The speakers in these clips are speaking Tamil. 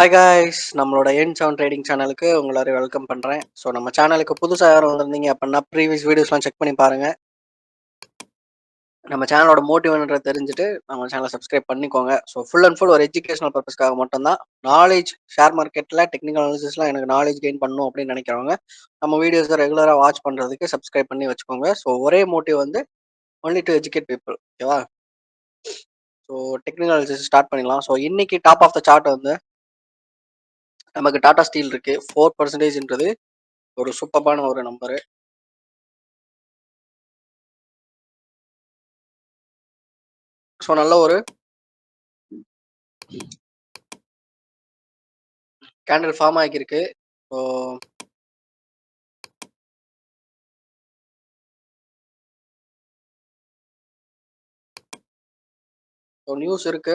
ஹாய் காய்ஸ் நம்மளோட என் சவுண்ட் ட்ரேடிங் சேனலுக்கு உங்களை வெல்கம் பண்ணுறேன் ஸோ நம்ம சேனலுக்கு புதுசாக யாரும் வந்திருந்தீங்க அப்படின்னா ப்ரீவியஸ் வீடியோஸ்லாம் செக் பண்ணி பாருங்கள் நம்ம சேனலோட மோட்டிவ்ன்றதை தெரிஞ்சுட்டு நம்ம சேனலை சப்ஸ்கிரைப் பண்ணிக்கோங்க. ஸோ ஃபுல் அண்ட் ஃபுல் ஒரு எஜுகேஷனல் பர்பஸ்க்காக மட்டும்தான். நாலேஜ் ஷேர் மார்க்கெட்டில் டெக்னிக்கல் அனாலிசிஸ்லாம் எனக்கு நாலேஜ் கெயின் பண்ணணும் அப்படின்னு நினைக்கிறவங்க நம்ம வீடியோஸை ரெகுலராக வாட்ச் பண்ணுறதுக்கு சப்ஸ்கிரைப் பண்ணி வச்சுக்கோங்க. ஸோ ஒரே மோட்டிவ் வந்து ஒன்லி டு எஜுகேட் பீப்புள் ஓகேவா ஸோ டெக்னிக்கல் அனாலிசிஸ் ஸ்டார்ட் பண்ணிடலாம். ஸோ இன்னைக்கு டாப் ஆஃப் த சார்ட் வந்து நமக்கு டாடா ஸ்டீல் இருக்கு. ஃபோர் பர்சன்டேஜ்ன்றது ஒரு சூப்பரான ஒரு நம்பரு ஸோ நல்ல ஒரு கேண்டில் ஃபார்ம் ஆகியிருக்கு. ஸோ ஸோ நியூஸ் இருக்கு.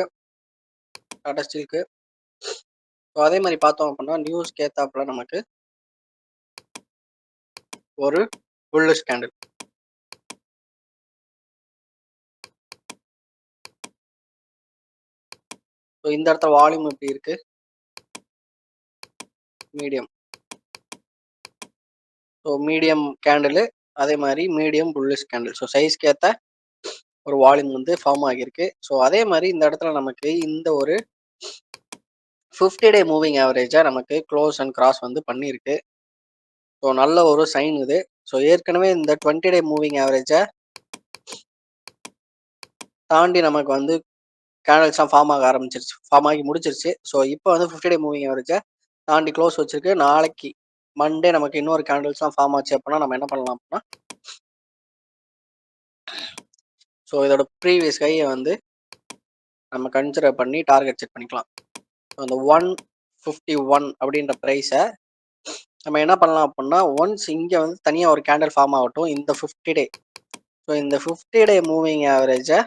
டாடா ஸ்டீலுக்கு. ஸோ அதே மாதிரி பார்த்தோம் அப்படின்னா நியூஸ் கேத்தாப்பில் நமக்கு ஒரு புல்லிஷ் கேண்டில் ஸோ இந்த இடத்துல வால்யூம் எப்படி இருக்கு? மீடியம் ஸோ மீடியம் கேண்டிலு அதே மாதிரி மீடியம் புல்லிஷ் கேண்டில் ஸோ சைஸ்க்கு ஏற்ற ஒரு வால்யூம் வந்து ஃபார்ம் ஆகியிருக்கு. ஸோ அதே மாதிரி இந்த இடத்துல நமக்கு இந்த ஒரு ஃபிஃப்டி டே மூவிங் ஆவரேஜாக நமக்கு க்ளோஸ் அண்ட் கிராஸ் வந்து பண்ணியிருக்கு. ஸோ நல்ல ஒரு சைன் இது. ஸோ ஏற்கனவே இந்த டுவெண்ட்டி டே மூவிங் ஆவரேஜை தாண்டி நமக்கு வந்து கேண்டல்ஸ்லாம் ஃபார்ம் ஆக ஆரம்பிச்சிருச்சு. ஃபார்ம் ஆகி முடிச்சிருச்சு. ஸோ இப்போ வந்து ஃபிஃப்டி டே மூவிங் ஆவரேஜை தாண்டி க்ளோஸ் வச்சிருக்கு. நாளைக்கு மண்டே நமக்கு இன்னொரு கேண்டில்ஸ்லாம் ஃபார்ம் ஆச்சு அப்படின்னா நம்ம என்ன பண்ணலாம் அப்படின்னா ஸோ இதோட ப்ரீவியஸ் கையை வந்து நம்ம கன்சிடர் பண்ணி டார்கெட் செட் பண்ணிக்கலாம். அந்த ஒன் ஃபிஃப்டி ஒன் அப்படின்ற ப்ரைஸை நம்ம என்ன பண்ணலாம் அப்படின்னா ஒன்ஸ் இங்கே வந்து தனியாக ஒரு கேண்டில் ஃபார்ம் ஆகட்டும் இந்த ஃபிஃப்டி டே ஸோ இந்த ஃபிஃப்டி டே மூவிங் ஆவரேஜை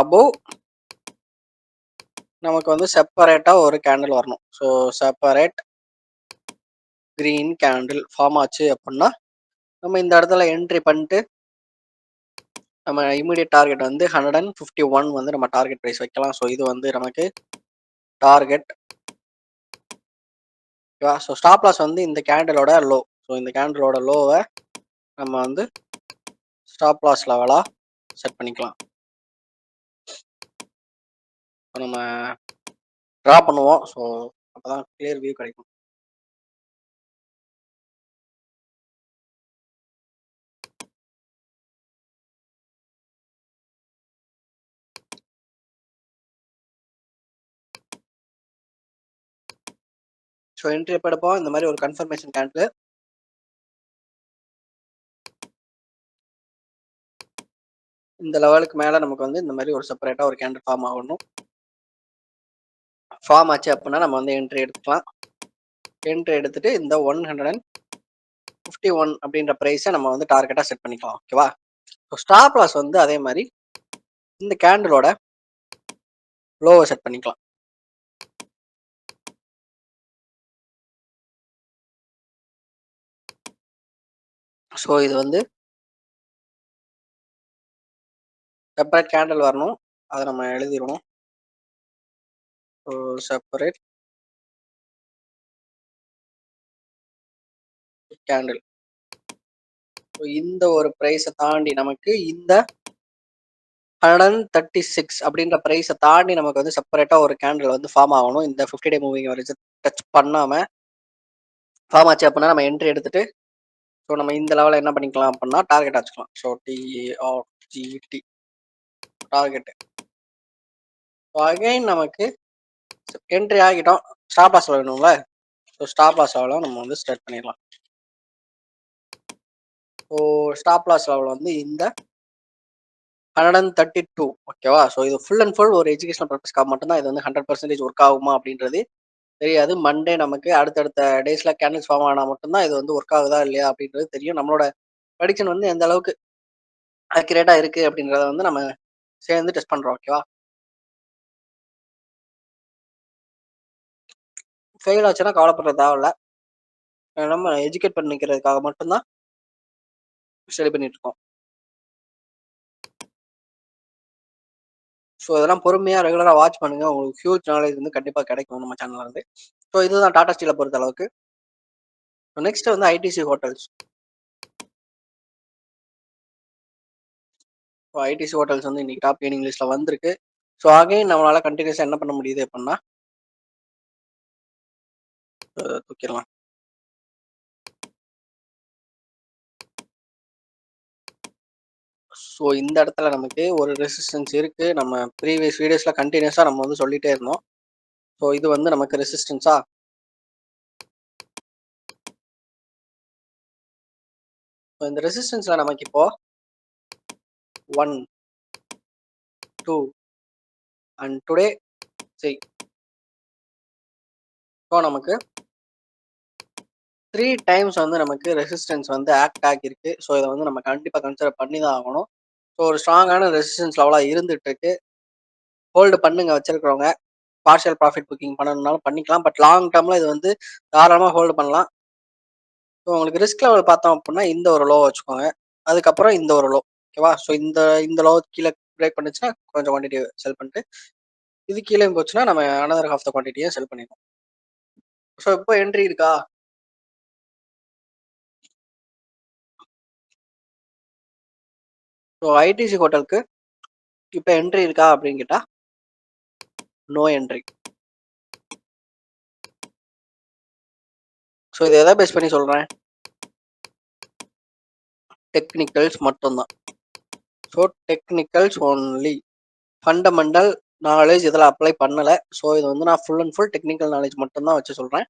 அபோவ் நமக்கு வந்து செப்பரேட்டாக ஒரு கேண்டில் வரணும். So separate green candle form ஆச்சு அப்படின்னா நம்ம இந்த இடத்துல என்ட்ரி பண்ணிட்டு நம்ம இமீடியட் டார்கெட் வந்து ஹண்ட்ரட் அண்ட் ஃபிஃப்டி ஒன் வந்து நம்ம டார்கெட் ப்ரைஸ் வைக்கலாம். ஸோ இது வந்து நமக்கு டார்கெட். ஓகேவா? ஸோ ஸ்டாப் லாஸ் வந்து இந்த கேண்டிலோட லோ ஸோ இந்த கேண்டிலோட லோவை நம்ம வந்து ஸ்டாப் லாஸ் லெவலாக செட் பண்ணிக்கலாம். நம்ம ட்ரா பண்ணுவோம். ஸோ அப்போ தான் கிளியர் வியூ கிடைக்கும். ஸோ என்ட்ரி எப்போ எடுப்போம் இந்த மாதிரி ஒரு கன்ஃபர்மேஷன் கேண்டில் இந்த லெவலுக்கு மேலே நமக்கு வந்து இந்த மாதிரி ஒரு செப்பரேட்டாக ஒரு கேண்டில் ஃபார்ம் ஆகணும். ஃபார்ம் ஆச்சு அப்படின்னா நம்ம வந்து என்ட்ரி எடுத்துக்கலாம். என்ட்ரி எடுத்துட்டு இந்த one hundred and fifty one அப்படின்ற ப்ரைஸை நம்ம வந்து டார்கெட்டாக செட் பண்ணிக்கலாம். ஓகேவா ஸோ ஸ்டாப் லாஸ் வந்து அதே மாதிரி இந்த கேண்டிலோட லோவை செட் பண்ணிக்கலாம். ஸோ இது வந்து செப்பரேட் கேண்டில் வரணும். அதை நம்ம எழுதிடணும் ஸோ செப்பரேட் கேண்டில் இந்த ஒரு ப்ரைஸை தாண்டி நமக்கு இந்த ஹண்ட்ரட் அண்ட் தேர்ட்டி சிக்ஸ் அப்படின்ற ப்ரைஸை தாண்டி நமக்கு வந்து செப்பரேட்டாக ஒரு கேண்டில் வந்து ஃபார்ம் ஆகணும். இந்த ஃபிஃப்டி டே மூவிங் வரைச்சு டச் பண்ணாமல் ஃபார்ம் ஆச்சு அப்படின்னா நம்ம என்ட்ரி எடுத்துட்டு ஸோ நம்ம இந்த லெவலில் என்ன பண்ணிக்கலாம் அப்படின்னா டார்கெட் வச்சுக்கலாம். So T A R G T target so again நமக்கு என்ட்ரி ஆகிட்டோம். ஸ்டாப் லாஸ் வேணும்ல ஸோ ஸ்டாப் லாஸ் லெவலில் நம்ம வந்து ஸ்டார்ட் பண்ணிடலாம். ஸோ ஸ்டாப் லாஸ் லெவல் வந்து இந்த ஹண்ட்ரட் அண்ட் தேர்ட்டி டூ ஓகேவா ஸோ இது ஃபுல் அண்ட் ஃபுல் ஒரு எஜுகேஷனல் பர்பஸ்க்காக மட்டும்தான் இது வந்து ஹண்ட்ரட் பர்சன்டேஜ் ஒர்க் ஆகுமா அப்படின்றது தெரியாது. மண்டே நமக்கு அடுத்தடுத்த டேஸில் கேண்டில்ஸ் ஃபார்ம் ஆனால் மட்டும்தான் இது வந்து ஒர்க் ஆகுதா இல்லையா அப்படின்றது தெரியும். நம்மளோட ப்ரடிக்ஷன் வந்து எந்த அளவுக்கு அக்யூரேட்டா இருக்குது அப்படின்றத வந்து நம்ம சேர்ந்து டெஸ்ட் பண்ணுறோம் ஓகேவா ஃபெயில் ஆச்சுன்னா கவலைப்படுற தேவையில்ல. நம்ம எஜுகேட் பண்ணிக்கிறதுக்காக மட்டும்தான் ஸ்டடி பண்ணிட்டு இருக்கோம். ஸோ இதெல்லாம் பொறுமையாக ரெகுலராக வாட்ச் பண்ணுங்க. உங்களுக்கு ஹியூஜ் நாலேஜ் வந்து கண்டிப்பாக கிடைக்கும் நம்ம சேனல்ல இருந்து. ஸோ இதுதான் டாடா ஸ்டீலை பொறுத்த அளவுக்கு. நெக்ஸ்ட் வந்து ITC hotels. So ITC hotels வந்து இன்னைக்கு டாப் கெய்னிங் லிஸ்ட்ல வந்திருக்கு. ஸோ அகைன் நம்மளால் கண்டினியூஸாக என்ன பண்ண முடியுது அப்படின்னா தூக்கிடலாம் ஸோ இந்த இடத்துல நமக்கு ஒரு ரெசிஸ்டன்ஸ் இருக்கு. நம்ம ப்ரீவியஸ் வீடியோஸ்ல கன்டினியூஸா நம்ம வந்து சொல்லிட்டே இருந்தோம். ஸோ இது வந்து நமக்கு ரெசிஸ்டன்ஸா? ஸோ இந்த ரெசிஸ்டன்ஸ்ல நமக்கு இப்போ 1 2 அண்ட் டுடே த்ரீ ஸோ நமக்கு த்ரீ டைம்ஸ் வந்து நமக்கு ரெசிஸ்டன்ஸ் வந்து ஆக்ட் ஆகியிருக்கு. ஸோ இதை வந்து நம்ம கண்டிப்பாக கன்சிடர் பண்ணி தான் ஆகணும். ஸோ ஒரு ஸ்ட்ராங்கான ரெசிஸ்டன்ஸ் லெவலாக இருந்துட்டு இருக்கு. ஹோல்டு பண்ணுங்க வச்சிருக்கிறவங்க. பார்ஷியல் ப்ராஃபிட் புக்கிங் பண்ணணும்னாலும் பண்ணிக்கலாம். பட் லாங் டேர்மில் இது வந்து தாராளமாக ஹோல்டு பண்ணலாம். ஸோ உங்களுக்கு ரிஸ்க் லெவல் பார்த்தோம் அப்படின்னா இந்த ஒரு லோ வச்சுக்கோங்க. அதுக்கப்புறம் இந்த ஒரு லோ. ஓகேவா? ஸோ இந்த இந்த லோ கீழே பிரேக் பண்ணுச்சுன்னா கொஞ்சம் குவான்டிட்டி செல் பண்ணிட்டு, இது கீழே போச்சுன்னா நம்ம அனதர் ஹாஃப் த குவான்டிட்டியை செல் பண்ணிடுவோம் ஸோ இப்போ என்ட்ரி இருக்கா? ஸோ ஐடிசி ஹோட்டலுக்கு இப்போ என்ட்ரி இருக்கா அப்படின்னு கேட்டால் நோ என்ட்ரி. ஸோ இதை எதை பேஸ் பண்ணி சொல்கிறேன் டெக்னிக்கல்ஸ் மட்டும்தான். So technicals only. Fundamental knowledge இதில் அப்ளை பண்ணலை. ஸோ இது வந்து நான் full and full technical knowledge மட்டும்தான் வச்சு சொல்கிறேன்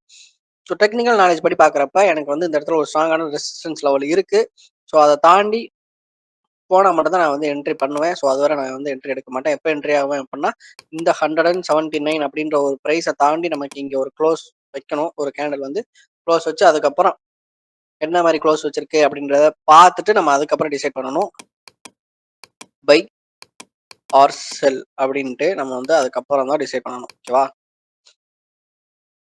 ஸோ டெக்னிக்கல் நாலேஜ் படி பார்க்குறப்ப எனக்கு வந்து இந்த இடத்துல ஒரு ஸ்ட்ராங்கான ரெசிஸ்டன்ஸ் லெவல் இருக்குது ஸோ அதை தாண்டி போனால் மட்டும்தான் நான் வந்து என்ட்ரி பண்ணுவேன். ஸோ அதுவரை நான் வந்து என்ட்ரி எடுக்க மாட்டேன். எப்போ என்ட்ரி ஆவேன் அப்படின்னா இந்த 179 அப்படின்ற ஒரு ப்ரைஸை தாண்டி நமக்கு இங்கே ஒரு க்ளோஸ் வைக்கணும். ஒரு கேண்டில் வந்து க்ளோஸ் வச்சு அதுக்கப்புறம் என்ன மாதிரி க்ளோஸ் வச்சிருக்கு அப்படின்றத பார்த்துட்டு நம்ம அதுக்கப்புறம் டிசைட் பண்ணணும். பை ஆர் செல் அப்படின்ட்டு நம்ம வந்து அதுக்கப்புறம் தான் டிசைட் பண்ணணும். ஓகேவா?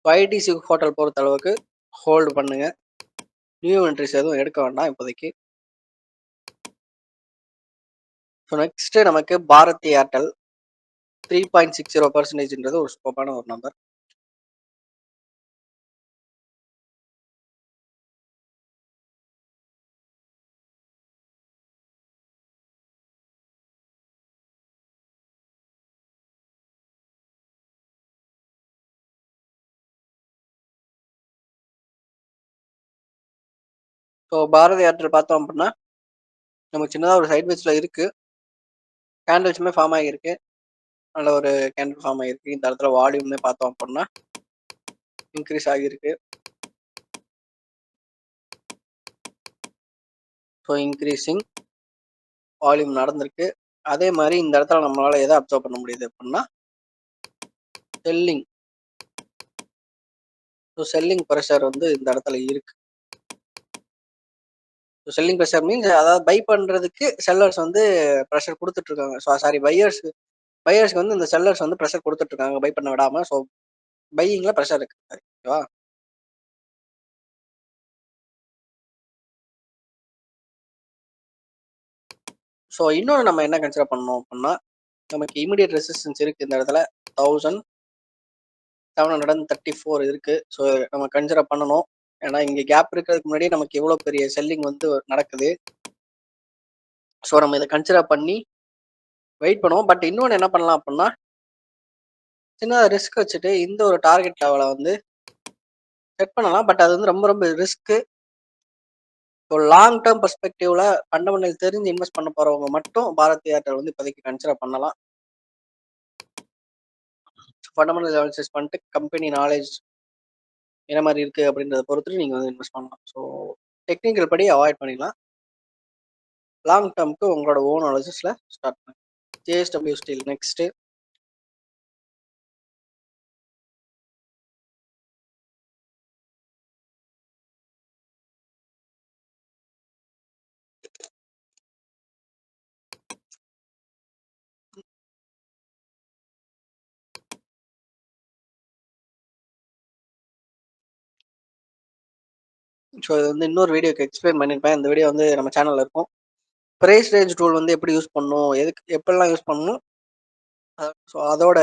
ஐடிசி ஹோட்டல் பொறுத்த அளவுக்கு ஹோல்டு பண்ணுங்க. நியூ என்ட்ரிஸ் எதுவும் எடுக்க வேண்டாம் இப்போதைக்கு. ஸோ நெக்ஸ்ட் நமக்கு பாரதி ஏர்டெல் 3.60% ஒரு ஸ்கோப்பான ஒரு நம்பர். ஸோ பாரதி ஏர்டெல் பார்த்தோம் அப்படின்னா நமக்கு சின்னதாக ஒரு சைட் சைட்வேஸ்ல இருக்குது கேண்டில்ஸுமே ஃபார்ம் ஆகியிருக்கு. நல்ல ஒரு கேண்டில் ஃபார்ம் ஆகியிருக்கு. இந்த இடத்துல வால்யூம்னே பார்த்தோம் அப்படின்னா இன்க்ரீஸ் ஆகியிருக்கு. ஸோ இன்க்ரீஸிங் வால்யூம் நடந்திருக்கு. அதே மாதிரி இந்த இடத்துல நம்மளால எதை அப்சர்வ் பண்ண முடியுது அப்படின்னா செல்லிங். ஸோ செல்லிங் ப்ரெஷர் வந்து இந்த இடத்துல இருக்கு. ஸோ செல்லிங் ப்ரெஷர் மீன்ஸ் அதாவது பை பண்றதுக்கு செல்லர்ஸ் வந்து ப்ரெஷர் கொடுத்துட்ருக்காங்க ஸோ சாரி பையர்ஸ் பையர்ஸ்க்கு வந்து இந்த செல்லர்ஸ் வந்து ப்ரெஷர் கொடுத்துட்ருக்காங்க பை பண்ண விடாம. ஸோ பையிங்ல ப்ரெஷர் இருக்கு. ஓகேவா? ஸோ இன்னொன்று நம்ம என்ன கன்சிடர் பண்ணணும் அப்படின்னா நமக்கு இமீடியட் ரெசிஸ்டன்ஸ் இருக்குது இந்த இடத்துல தௌசண்ட் தௌசண்ட் நடந்த தேர்ட்டி ஃபோர் இருக்குது ஸோ நம்ம கன்சிடர் பண்ணணும். ஏன்னா இங்க கேப் இருக்கிறதுக்கு முன்னாடியே நமக்கு எவ்வளவு பெரிய செல்லிங் வந்து நடக்குது. ஸோ நம்ம இதை கன்சிடர் பண்ணி வெயிட் பண்ணுவோம். பட் இன்னொன்று என்ன பண்ணலாம் அப்படின்னா சின்னதாக ரிஸ்க் வச்சுட்டு இந்த ஒரு டார்கெட் லெவலை வந்து செட் பண்ணலாம். பட் அது வந்து ரொம்ப ரொம்ப ரிஸ்க்கு. ஸோ லாங் டேர்ம் பர்ஸ்பெக்டிவ்ல ஃபண்டமெண்டல் தெரிஞ்சு இன்வெஸ்ட் பண்ண போறவங்க மட்டும் பாரத் ஏர்டெல் வந்து இப்போதைக்கு கன்சிடர் பண்ணலாம். ஃபண்டமெண்டல் அனாலிசிஸ் பண்ணிட்டு கம்பெனி நாலேஜ் என்ன மாதிரி இருக்கு அப்படின்றத பொறுத்துட்டு நீங்க வந்து இன்வெஸ்ட் பண்ணலாம். ஸோ டெக்னிக்கல் படி அவாய்ட் பண்ணிடலாம். லாங் டெர்ம்க்கு உங்களோட ஓன் அனாலிசிஸ்ல ஸ்டார்ட் பண்ணுங்க. JSW steel next. ஸோ இது வந்து இன்னொரு வீடியோக்கு எக்ஸ்பிளைன் பண்ணியிருப்பேன். இந்த வீடியோ வந்து நம்ம சேனலில் இருக்கும். ப்ரைஸ் ரேஞ்ச் டூல் வந்து எப்படி யூஸ் பண்ணணும்? எதுக்கு எப்படிலாம் யூஸ் பண்ணணும்? ஸோ அதோட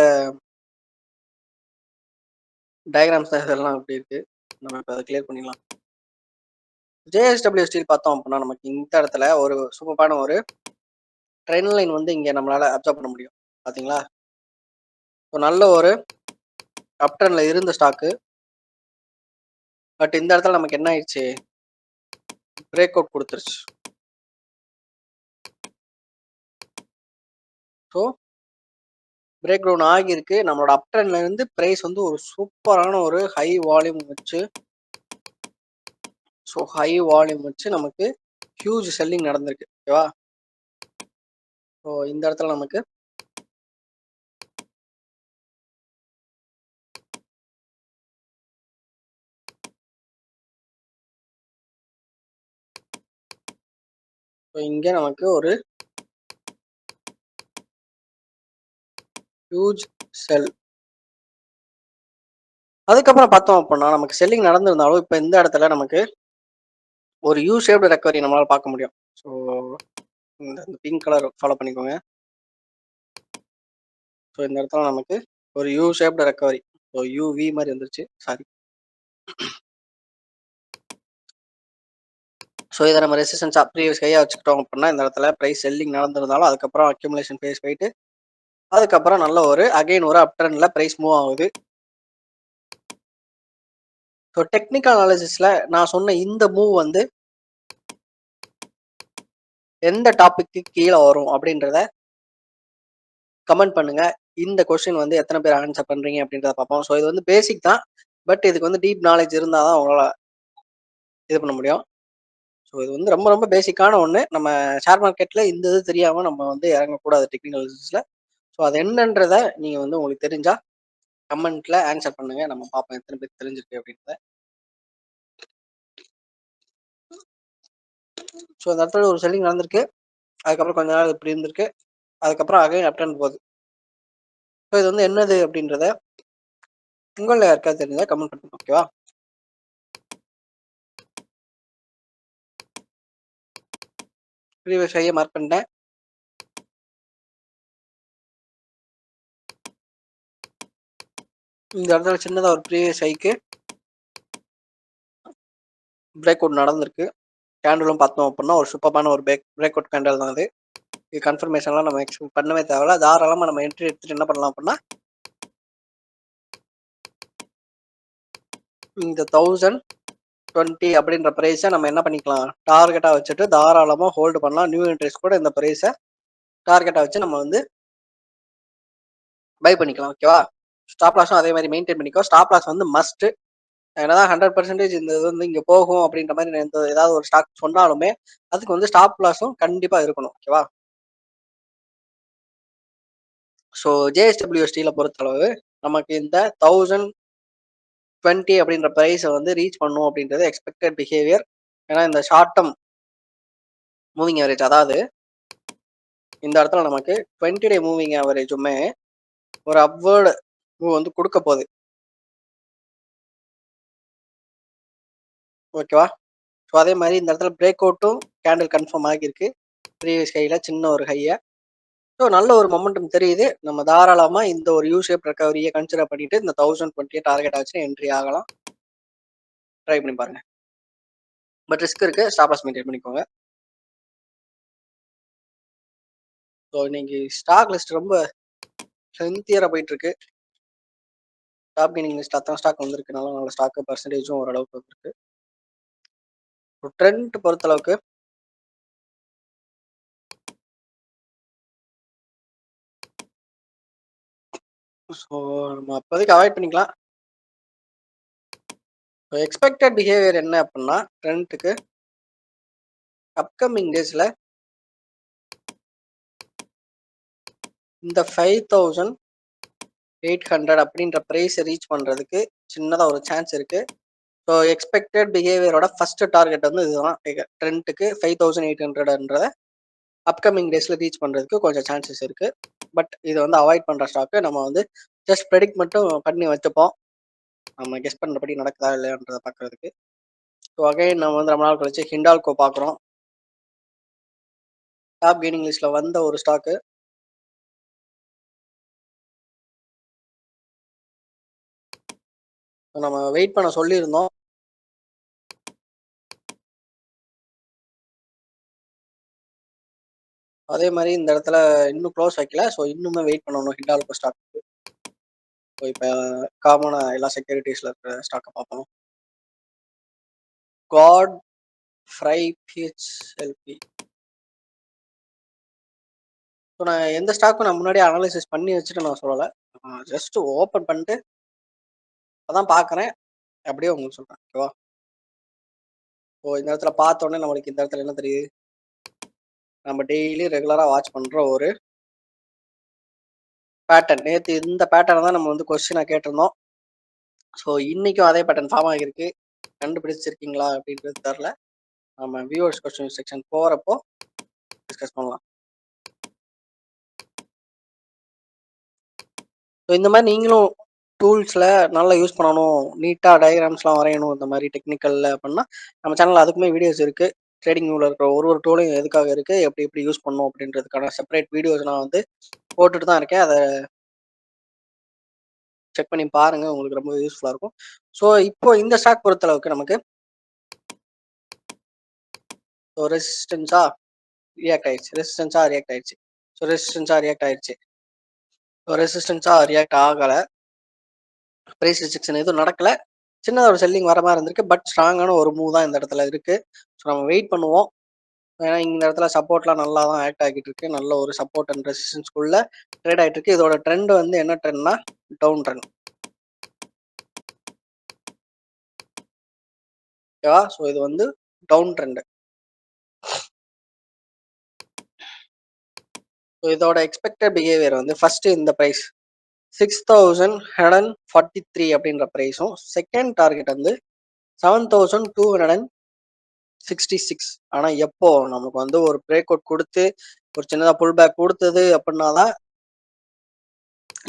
டயக்ராம்ஸ் இதெல்லாம் எப்படி இருக்கு நம்ம இப்போ அதை கிளியர் பண்ணிடலாம் ஜேஎஸ்டபிள்யூ ஸ்டீல் பார்த்தோம் அப்படின்னா நமக்கு இந்த இடத்துல ஒரு சூப்பரான ஒரு ட்ரெயின் லைன் வந்து இங்கே நம்மளால் அப்சர்வ் பண்ண முடியும் பார்த்தீங்களா ஸோ நல்ல ஒரு அப்டர்னில் இருந்த ஸ்டாக்கு பட் இந்த இடத்துல நமக்கு என்ன ஆயிடுச்சு? பிரேக் அவுட் கொடுத்துருச்சு. ஸோ பிரேக் டவுன் ஆகியிருக்கு. நம்மளோட அப்டன்ல இருந்து ப்ரைஸ் வந்து ஒரு சூப்பரான ஒரு ஹை வால்யூம் வச்சு ஸோ ஹை வால்யூம் வச்சு நமக்கு ஹியூஜ் செல்லிங் நடந்திருக்கு. ஓகேவா ஸோ இந்த இடத்துல நமக்கு ஸோ இங்கே நமக்கு ஒரு ஹியூஜ் செல் அதுக்கப்புறம் பார்த்தோம் அப்படின்னா நமக்கு செல்லிங் நடந்திருந்தாலும் இப்போ இந்த இடத்துல நமக்கு ஒரு யூ ஷேப்டு ரெக்கவரி நம்மளால் பார்க்க முடியும். ஸோ இந்த பிங்க் கலர் ஃபாலோ பண்ணிக்கோங்க. ஸோ இந்த இடத்துல நமக்கு ஒரு U shaped recovery so UV மாதிரி வந்துருச்சு. சாரி ஸோ இதை நம்ம ரெசிஸ்டன்ஸ் ப்ரீவியஸ் கையாக வச்சுக்கிட்டோம் அப்படின்னா இந்த இடத்துல ப்ரைஸ் செல்லிங் நடந்திருந்தாலும் அதுக்கப்புறம் அக்யூமுலேஷன் ஃபேஸ் போயிட்டு அதுக்கப்புறம் நல்ல ஒரு அகைன் ஒரு அப்டர்னில் ப்ரைஸ் மூவ் ஆகுது. ஸோ டெக்னிக்கல் அனாலிசிஸில் நான் சொன்ன இந்த மூவ் வந்து எந்த டாபிக்கு கீழே வரும் அப்படின்றத கமெண்ட் பண்ணுங்க. இந்த கொஸ்டின் வந்து எத்தனை பேர் ஆன்சர் பண்றீங்க அப்படின்றத பார்ப்போம். ஸோ இது வந்து பேசிக் தான். பட் இதுக்கு வந்து டீப் நாலேஜ் இருந்தால் தான் உங்களால் இது பண்ண முடியும். ஸோ இது வந்து ரொம்ப ரொம்ப பேசிக்கான ஒன்று நம்ம ஷேர் மார்க்கெட்டில் இந்த இது தெரியாமல் நம்ம வந்து இறங்கக்கூடாது டெக்னிக்கல் ஸோ அது என்னன்றத நீங்கள் வந்து உங்களுக்கு தெரிஞ்சா கமெண்ட்ல ஆன்சர் பண்ணுங்க. நம்ம பார்ப்போம் எத்தனை பேர் தெரிஞ்சிருக்கு அப்படின்றத. ஸோ அந்த இடத்துல ஒரு செல்லிங் நடந்திருக்கு. அதுக்கப்புறம் கொஞ்ச நாள் இப்படி இருந்திருக்கு. அதுக்கப்புறம் அகைன் அப்டன் போகுது. ஸோ இது வந்து என்னது அப்படின்றத உங்களில் யாருக்காவது தெரிஞ்சா கமெண்ட் பண்ணுங்க ஓகேவா ப்ரீவியஸ் ஐயே மார்க் பண்ணிட்டேன். இந்த இடத்துல சின்னதாக ஒரு ப்ரீவியஸ் ஐக்கு பிரேக் அவுட் நடந்திருக்கு. கேண்டலும் பார்த்தோம் அப்படின்னா ஒரு சூப்பரான ஒரு பிரேக் பிரேக் அவுட் கேண்டல் தான் அது. இது கன்ஃபர்மேஷன்லாம் நம்ம எக்ஸ்பெக்ட் பண்ணவே தேவையில்ல. தாராளமாக நம்ம என்ட்ரி எடுத்துட்டு என்ன பண்ணலாம் அப்படின்னா இந்த தௌசண்ட் டுவெண்ட்டி அப்படின்ற ப்ரைஸை நம்ம என்ன பண்ணிக்கலாம்? டார்கெட்டாக வச்சுட்டு தாராளமாக ஹோல்டு பண்ணலாம். நியூ இன்ட்ரெஸ்ட் கூட இந்த ப்ரைஸை டார்கெட்டாக வச்சு நம்ம வந்து பை பண்ணிக்கலாம். ஓகேவா ஸ்டாப் லாஸும் அதே மாதிரி மெயின்டைன் பண்ணிக்கோ. ஸ்டாப் லாஸ் வந்து மஸ்ட்டு என்னதான் ஹண்ட்ரட் பர்சன்டேஜ் இந்த இது வந்து இங்கே போகும் அப்படின்ற மாதிரி நான் எந்த ஏதாவது ஒரு ஸ்டாக் சொன்னாலுமே அதுக்கு வந்து ஸ்டாப் லாஸும் கண்டிப்பாக இருக்கணும். ஓகேவா ஸோ ஜேஎஸ்டபிள்யூஎஸ்டியில் பொறுத்தளவு நமக்கு இந்த தௌசண்ட் டுவெண்ட்டி அப்படின்ற ப்ரைஸை வந்து ரீச் பண்ணும் அப்படின்றது எக்ஸ்பெக்டட் பிஹேவியர் ஏன்னா இந்த ஷார்ட் டேர்ம் மூவிங் ஆவரேஜ் அதாவது இந்த இடத்துல நமக்கு டுவெண்ட்டி டே மூவிங் ஆவரேஜுமே ஒரு அப்வேர்டு மூவ் வந்து கொடுக்க போகுது. ஓகேவா ஸோ அதே மாதிரி இந்த இடத்துல பிரேக் அவுட்டும் கேண்டில் கன்ஃபார்ம் ஆகியிருக்கு. ப்ரீவியஸ் ஹையில் சின்ன ஒரு ஹையை ஸோ நல்ல ஒரு மொமெண்டம் தெரியுது. நம்ம தாராளமாக இந்த ஒரு யூ ஷேப் ரெக்கவரியை கன்சிடர் பண்ணிட்டு இந்த தௌசண்ட் டுவெண்ட்டியை டார்கெட் ஆச்சு என்ட்ரி ஆகலாம். ட்ரை பண்ணி பாருங்க. பட் ரிஸ்க் இருக்கு. ஸ்டாப்லாஸ் மெயின்டைன் பண்ணிக்கோங்க. ஸோ இன்னைக்கு ஸ்டாக் லிஸ்ட் ரொம்ப ஹெல்த்தியராக போயிட்டு இருக்கு டாப் கெய்னிங் லிஸ்ட் அத்தனை ஸ்டாக் வந்திருக்கு. நல்ல ஸ்டாக்கு பர்சன்டேஜும் ஓரளவுக்கு வந்திருக்கு. ட்ரெண்ட் பொறுத்தளவுக்கு ஸோ நம்ம அப்போதைக்கு அவாய்ட் பண்ணிக்கலாம். ஸோ எக்ஸ்பெக்டட் பிஹேவியர் என்ன அப்படின்னா ட்ரெண்ட்டுக்கு அப்கமிங் டேஸில் இந்த ஃபைவ் தௌசண்ட் எயிட் ஹண்ட்ரட் அப்படின்ற ப்ரைஸை ரீச் பண்ணுறதுக்கு சின்னதாக ஒரு சான்ஸ் இருக்குது ஸோ எக்ஸ்பெக்டட் பிஹேவியரோட ஃபஸ்ட்டு டார்கெட் வந்து இதுதான். ட்ரெண்ட்டுக்கு ஃபைவ் தௌசண்ட் எயிட் ஹண்ட்ரட்ன்றத அப்கமிங் டேஸில் ரீச் பண்ணுறதுக்கு கொஞ்சம் சான்சஸ் இருக்குது பட் இதை வந்து அவாய்ட் பண்ணுற ஸ்டாக்கு நம்ம வந்து ஜஸ்ட் ப்ரெடிக்ட் மட்டும் பண்ணி வச்சுப்போம். நம்ம கெஸ் பண்ணுறபடி நடக்குதா இல்லையான்றதை பார்க்கறதுக்கு ஸோ அகைன் நம்ம வந்து ரொம்ப நாள் கழிச்சு ஹிண்டால்கோ பார்க்குறோம் டாப் கெய்னிங் லிஸ்ட்டில் வந்த ஒரு ஸ்டாக்கு நம்ம வெயிட் பண்ண சொல்லியிருந்தோம். அதே மாதிரி இந்த இடத்துல இன்னும் க்ளோஸ் வைக்கல. ஸோ இன்னுமே வெயிட் பண்ணணும். ஹிண்டாலுக்கு ஸ்டாக்கு ஸோ இப்போ காமனாக எல்லா செக்யூரிட்டிஸில் இருக்கிற ஸ்டாக்கை பார்ப்போம். காட் ஃப்ரை பிஹெச்எல்பி ஸோ நான் எந்த ஸ்டாக்கும் நான் முன்னாடியே அனாலிசிஸ் பண்ணி வச்சுட்டு நான் சொல்லலை. ஜஸ்ட் ஓப்பன் பண்ணிட்டு அதான் பார்க்குறேன். அப்படியே உங்களுக்கு சொல்கிறேன் ஓகேவா ஸோ இந்த இடத்துல பார்த்தோன்னே நம்மளுக்கு இந்த இடத்துல என்ன தெரியுது? நம்ம டெய்லி ரெகுலராக வாட்ச் பண்ணுற ஒரு பேட்டர்ன் நேற்று இந்த பேட்டர்ன் தான் நம்ம வந்து கொஸ்டினாக கேட்டிருந்தோம். ஸோ இன்றைக்கும் அதே பேட்டர்ன் ஃபார்ம் ஆகியிருக்கு. கண்டுபிடிச்சிருக்கீங்களா அப்படின்றது தெரில நம்ம வியூவர்ஸ் கொஸ்டின் செக்ஷன் போகிறப்போ டிஸ்கஸ் பண்ணலாம். ஸோ இந்த மாதிரி நீங்களும் டூல்ஸில் நல்லா யூஸ் பண்ணணும். நீட்டாக டயக்ராம்ஸ்லாம் வரையணும் இந்த மாதிரி டெக்னிக்கலில் அப்படின்னா நம்ம சேனலில் அதுக்குமே வீடியோஸ் இருக்குது ட்ரேடிங் வியூவில் இருக்கிற ஒரு ஒரு டூலையும் எதுக்காக இருக்குது எப்படி எப்படி யூஸ் பண்ணும் அப்படின்றதுக்கான செப்பரேட் வீடியோஸ் நான் வந்து போட்டுட்டு தான் இருக்கேன். அதை செக் பண்ணி பாருங்கள் உங்களுக்கு ரொம்ப யூஸ்ஃபுல்லாக இருக்கும். ஸோ இப்போ இந்த ஸ்டாக் பொறுத்தளவுக்கு நமக்கு ஸோ ரெசிஸ்டன்ஸாக ரியாக்ட் ஆயிடுச்சு ரெசிஸ்டன்ஸாக ரியாக்ட் ஆயிடுச்சு ஸோ ரெசிஸ்டன்ஸாக ரியாக்ட் ஆயிடுச்சு ஸோ ரெசிஸ்டன்ஸாக ரியாக்ட் ஆகலை. ப்ரைஸ் ரிஜெக்ஷன் எதுவும் நடக்கலை. சின்னதாக ஒரு செல்லிங் வர மாதிரி இருந்திருக்கு. பட் ஸ்ட்ராங்கான ஒரு மூவ் தான் இந்த இடத்துல இருக்கு. ஸோ நம்ம வெயிட் பண்ணுவோம். ஏன்னா இந்த இடத்துல சப்போர்ட்லாம் நல்லா தான் ஆக்ட் ஆகிட்டு இருக்கு. நல்ல ஒரு சப்போர்ட் அண்ட் ரெசிஸ்டன்ஸ்குள்ள ட்ரேட் ஆகிட்டு இருக்கு. இதோட ட்ரெண்ட் வந்து என்ன ட்ரெண்ட்னா டவுன் ட்ரெண்ட் ஓகேவா ஸோ இது வந்து டவுன் ட்ரெண்டு ஸோ இதோட எக்ஸ்பெக்டட் பிஹேவியர் வந்து ஃபர்ஸ்ட் இந்த price six thousand hundred and forty three அப்படின்ற ப்ரைஸும் செகண்ட் டார்கெட் வந்து seven thousand two hundred and sixty six ஆனால் எப்போ நமக்கு வந்து ஒரு பிரேக் அவுட் கொடுத்து ஒரு சின்னதாக புல் பேக் கொடுத்தது அப்படின்னா தான்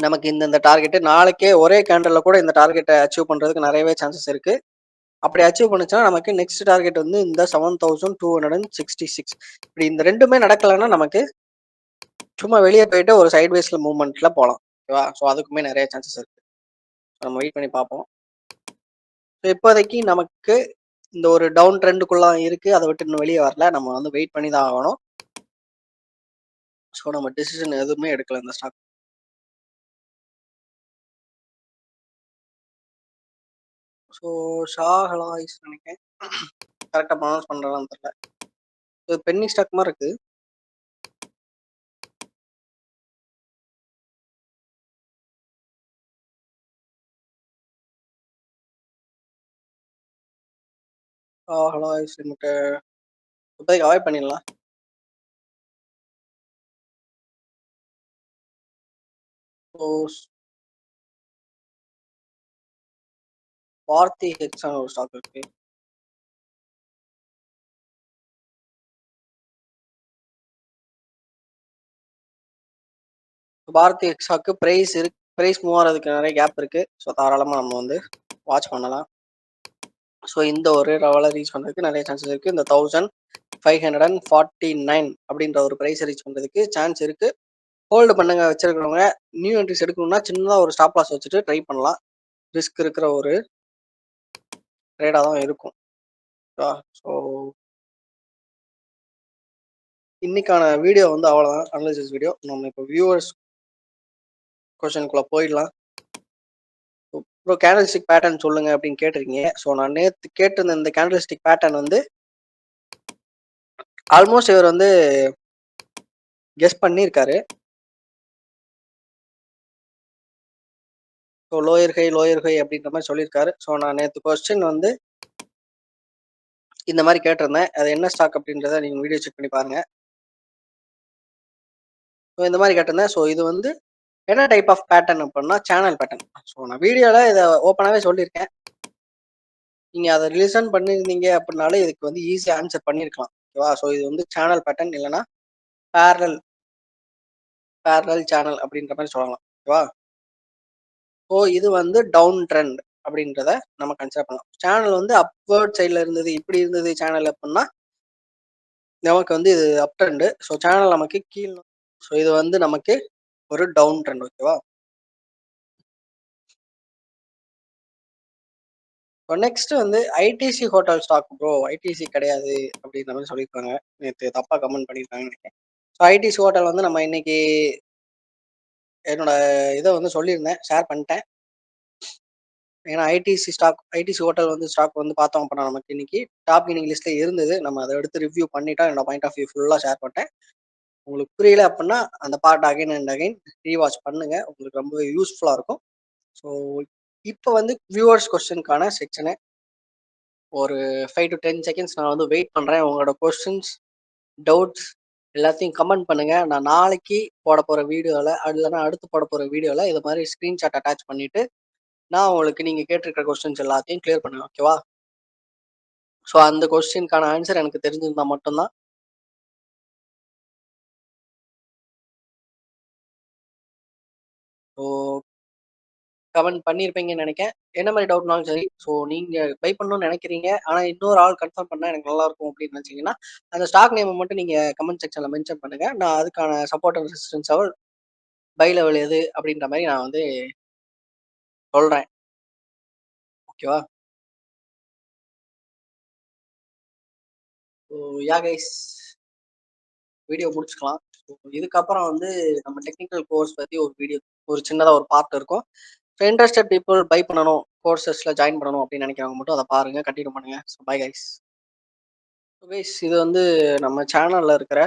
நமக்கு இந்த இந்த டார்கெட்டு நாளைக்கே ஒரே கேண்டலில் கூட இந்த டார்கெட்டை அச்சீவ் பண்ணுறதுக்கு நிறையவே சான்சஸ் இருக்குது அப்படி அச்சீவ் பண்ணுச்சுன்னா நமக்கு நெக்ஸ்ட் டார்கெட் வந்து இந்த seven thousand two hundred and sixty six இப்படி இந்த ரெண்டுமே நடக்கலைன்னா நமக்கு சும்மா வெளியே போயிட்டு ஒரு சைட்வேஸ்ல மூவ்மெண்ட்டில் போகலாம் ஓகேவா? ஸோ அதுக்குமே நிறைய சான்சஸ் இருக்கு. நம்ம வெயிட் பண்ணி பார்ப்போம். ஸோ இப்போதைக்கு நமக்கு இந்த ஒரு டவுன் ட்ரெண்டுக்குள்ள இருக்கு. அதை விட்டு இன்னும் வெளியே வரல. நம்ம வந்து வெயிட் பண்ணி தான் ஆகணும். ஸோ நம்ம டிசிஷன் எதுவுமே எடுக்கல இந்த ஸ்டாக் ஸோ ஷாஹலாய்ஸ் நினைக்கிறேன் கரெக்டாக ப்ரொனவுன்ஸ் பண்ணுறான்னு தெரியல. ஸோ பென்னி ஸ்டாக் மாதிரி இருக்குது ஷாஹலாய்ஸ் லிமிட்டட் இப்போதைக்கு அவாய்ட் பண்ணிடலாம். ஸோ பார்த்தி ஹெக்ஸான ஒரு ஸ்டாக் இருக்கு? பாரதி எக்ஸாக்கு ப்ரைஸ் இருக்கு ப்ரைஸ் மூவ் ஆகிறதுக்கு நிறைய கேப் இருக்கு. ஸோ தாராளமாக நம்ம வந்து வாட்ச் பண்ணலாம். ஸோ இந்த ஒரு லெவலை ரீச் பண்ணுறதுக்கு நிறைய சான்சஸ் இருக்குது இந்த thousand five hundred and forty nine அப்படின்ற ஒரு ப்ரைஸ் ரீச் பண்ணுறதுக்கு சான்ஸ் இருக்குது ஹோல்டு பண்ணுங்க வச்சிருக்கிறவங்க. நியூ என்ட்ரிஸ் எடுக்கணும்னா சின்னதாக ஒரு ஸ்டாப் லாஸ் வச்சுட்டு ட்ரை பண்ணலாம். ரிஸ்க் இருக்கிற ஒரு ட்ரேடாக தான் இருக்கும். ஸோ இன்னைக்கான வீடியோ வந்து அவ்வளோதான் அனலிசிஸ் வீடியோ நம்ம இப்போ வியூவர்ஸ் கொஷனுக்குள்ளே போயிடலாம். ப்ரோ கேண்டல்ஸ்டிக் பேட்டர்ன் சொல்லுங்க அப்படின்னு கேட்டிருக்கீங்க. ஸோ நான் நேற்று கேட்டிருந்த இந்த கேண்டல்ஸ்டிக் பேட்டர்ன் வந்து ஆல்மோஸ்ட் இவர் வந்து கெஸ் பண்ணியிருக்காரு. So lower high lower high அப்படின்ற மாதிரி சொல்லியிருக்காரு. ஸோ நான் நேற்று கொஸ்டின் வந்து இந்த மாதிரி கேட்டிருந்தேன். அது என்ன ஸ்டாக் அப்படின்றத நீங்கள் வீடியோ செக் பண்ணி பாருங்கள் ஸோ இந்த மாதிரி கேட்டிருந்தேன். ஸோ இது வந்து என்ன டைப் ஆஃப் பேட்டர்ன் அப்படின்னா சேனல் பேட்டர்ன் ஸோ நான் வீடியோவில் இதை ஓப்பனாகவே சொல்லியிருக்கேன் நீங்கள் அதை லிசன் பண்ணியிருந்தீங்க அப்படின்னாலே இதுக்கு வந்து ஈஸியாக ஆன்சர் பண்ணியிருக்கலாம் ஓகேவா ஸோ இது வந்து சேனல் பேட்டர்ன் இல்லைன்னா பேரல் பேரல் சேனல் அப்படின்ற மாதிரி சொல்லலாம். ஓகேவா ஸோ இது வந்து டவுன் ட்ரெண்ட் அப்படின்றத நம்ம கன்சிடர் பண்ணலாம். சேனல் வந்து அப்வர்ட் சைடில் இருந்தது இப்படி இருந்தது சேனல் அப்படின்னா நமக்கு வந்து இது அப் ட்ரெண்டு ஸோ சேனல் நமக்கு கீழ் ஸோ இது வந்து நமக்கு ஒரு டவுன் ட்ரெண்ட் ஓகேவா? நெக்ஸ்ட் வந்து ITC hotel stock bro ITC கிடையாது அப்படின்ற மாதிரி சொல்லியிருக்காங்க. நேற்று தப்பாக கமெண்ட் பண்ணியிருக்காங்கன்னு நினைக்கிறேன். ஸோ ஐடிசி ஹோட்டல் வந்து நம்ம இன்னைக்கு என்னோட இதை வந்து சொல்லியிருந்தேன் ஷேர் பண்ணிட்டேன். ஏன்னா ஐடிசி ஸ்டாக் ஐடிசி ஹோட்டல் வந்து ஸ்டாக் வந்து பார்த்தோம் அப்படின்னா நமக்கு இன்னைக்கு டாப் கினிங் லிஸ்ட்ல இருந்தது. நம்ம அதை எடுத்து ரிவ்யூ பண்ணிட்டோம். என்னோட பாயிண்ட் ஆஃப் வியூ ஃபுல்லாக ஷேர் பண்ணிட்டேன். உங்களுக்கு புரியல அப்படின்னா அந்த part again and again rewatch பண்ணுங்க. உங்களுக்கு ரொம்பவே யூஸ்ஃபுல்லாக இருக்கும். ஸோ இப்போ வந்து வியூவர்ஸ் கொஸ்டினுக்கான செக்ஷனை ஒரு ஃபைவ் டு டென் செகண்ட்ஸ் நான் வந்து வெயிட் பண்ணுறேன் உங்களோட கொஸ்டின்ஸ் டவுட்ஸ் எல்லாத்தையும் கமெண்ட் பண்ணுங்க. நான் நாளைக்கு போட போகிற வீடியோவில் இல்லைன்னா அடுத்து போட போகிற வீடியோவில் இது மாதிரி ஸ்க்ரீன்ஷாட் அட்டாச் பண்ணிட்டு நான் உங்களுக்கு நீங்கள் கேட்டிருக்கிற கொஸ்டின்ஸ் எல்லாத்தையும் கிளியர் பண்ணுவேன். ஓகேவா ஸோ அந்த கொஸ்டினுக்கான ஆன்சர் எனக்கு தெரிஞ்சிருந்தா மட்டும்தான் ஸோ கமெண்ட் பண்ணியிருப்பீங்கன்னு நினைக்கிறேன். என்ன மாதிரி டவுட்னாலும் சரி ஸோ நீங்கள் பை பண்ணணும்னு நினைக்கிறீங்க. ஆனால் இன்னொரு ஆள் கன்ஃபார்ம் பண்ணால் எனக்கு நல்லா இருக்கும் அப்படின்னு நினச்சிங்கன்னா அந்த ஸ்டாக் நேமை மட்டும் நீங்கள் கமெண்ட் செக்ஷனில் மென்ஷன் பண்ணுங்கள் நான் அதுக்கான சப்போர்ட் அண்ட் ரெசிஸ்டன்ஸ் அவர் பை லெவல் எது அப்படின்ற மாதிரி நான் வந்து சொல்கிறேன் ஓகேவா ஸோ யா கைஸ் வீடியோ முடிச்சுக்கலாம். ஸோ இதுக்கப்புறம் வந்து நம்ம டெக்னிக்கல் கோர்ஸ் பற்றி ஒரு வீடியோ ஒரு சின்னதாக ஒரு பார்ட் இருக்கும். ஸோ இன்ட்ரெஸ்டட் பீப்புள் பை பண்ணணும் கோர்சஸில் ஜாயின் பண்ணணும் அப்படின்னு நினைக்கிறவங்க மட்டும் அதை பாருங்கள் கண்டினியூ பண்ணுங்கள் so bye guys so guys இது வந்து நம்ம சேனலில் இருக்கிற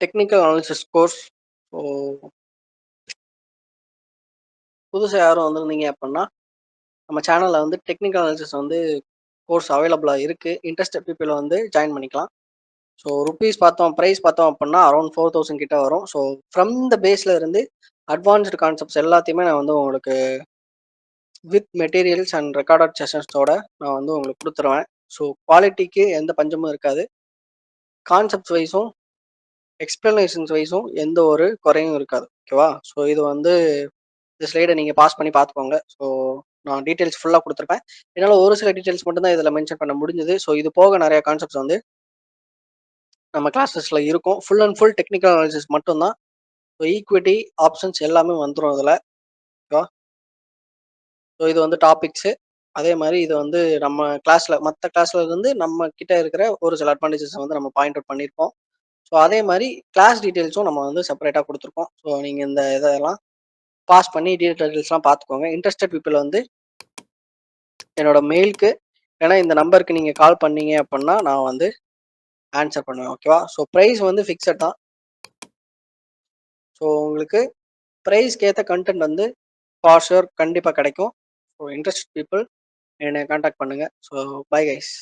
டெக்னிக்கல் அனாலிசிஸ் கோர்ஸ் ஸோ புதுசாக யாரும் வந்திருந்தீங்க அப்படின்னா நம்ம சேனலில் வந்து டெக்னிக்கல் அனாலிசிஸ் வந்து கோர்ஸ் அவைலபிளாக இருக்குது இன்ட்ரெஸ்டட் பீப்புளை வந்து ஜாயின் பண்ணிக்கலாம். ஸோ ருபீஸ் பார்த்தோம் ப்ரைஸ் பார்த்தோம் அப்படின்னா அரௌண்ட் ஃபோர் தௌசண்ட் கிட்ட வரும். ஸோ ஃப்ரம் த பேஸில் இருந்து அட்வான்ஸ்டு கான்செப்ட்ஸ் எல்லாத்தையுமே நான் வந்து உங்களுக்கு வித் மெட்டீரியல்ஸ் அண்ட் ரெக்கார்டட் செஷன்ஸோட நான் வந்து உங்களுக்கு கொடுத்துருவேன். ஸோ குவாலிட்டிக்கு எந்த பஞ்சமும் இருக்காது. கான்செப்ட்ஸ் வைஸும் எக்ஸ்பிளனேஷன்ஸ் வைஸும் எந்த ஒரு குறையும் இருக்காது. ஓகேவா ஸோ இது வந்து இந்த ஸ்லைடை நீங்கள் பாஸ் பண்ணி பார்த்துக்கோங்க. ஸோ நான் டீட்டெயில்ஸ் ஃபுல்லாக கொடுத்துருப்பேன். என்னால் ஒரு சில டீட்டெயில்ஸ் மட்டும் தான் இதில் மென்ஷன் பண்ண முடிஞ்சது. ஸோ இது போக நிறைய கான்செப்ட்ஸ் வந்து நம்ம கிளாஸஸில் இருக்கும். Full and full technical analysis மட்டும்தான். ஸோ ஈக்விட்டி ஆப்ஷன்ஸ் எல்லாமே வந்துடும் இதில் ஓகேவா ஸோ இது வந்து டாபிக்ஸு அதே மாதிரி இது வந்து நம்ம கிளாஸில் மற்ற கிளாஸில் இருந்து நம்ம கிட்ட இருக்கிற ஒரு சில அட்வான்டேஜஸ் வந்து நம்ம பாயிண்ட் அவுட் பண்ணியிருப்போம் ஸோ அதே மாதிரி கிளாஸ் டீட்டெயில்ஸும் நம்ம வந்து செப்பரேட்டாக கொடுத்துருக்கோம். ஸோ நீங்கள் இந்த இதெல்லாம் பாஸ் பண்ணி டீட்டெயில்ஸ்லாம் பார்த்துக்கோங்க. இன்ட்ரெஸ்டட் பீப்புள் வந்து என்னோட மெயிலுக்கு ஏன்னா இந்த நம்பருக்கு நீங்கள் கால் பண்ணீங்க அப்படின்னா நான் வந்து ஆன்சர் பண்ணுவேன் ஓகேவா ஸோ ப்ரைஸ் வந்து ஃபிக்ஸட் தான். ஸோ உங்களுக்கு ப்ரைஸ்க்கு ஏற்ற கண்டென்ட் வந்து ஃபார் ஷுர் கண்டிப்பாக கிடைக்கும். ஸோ இன்ட்ரெஸ்ட் பீப்புள் என்னை காண்டாக்ட் பண்ணுங்கள் ஸோ பை கைஸ்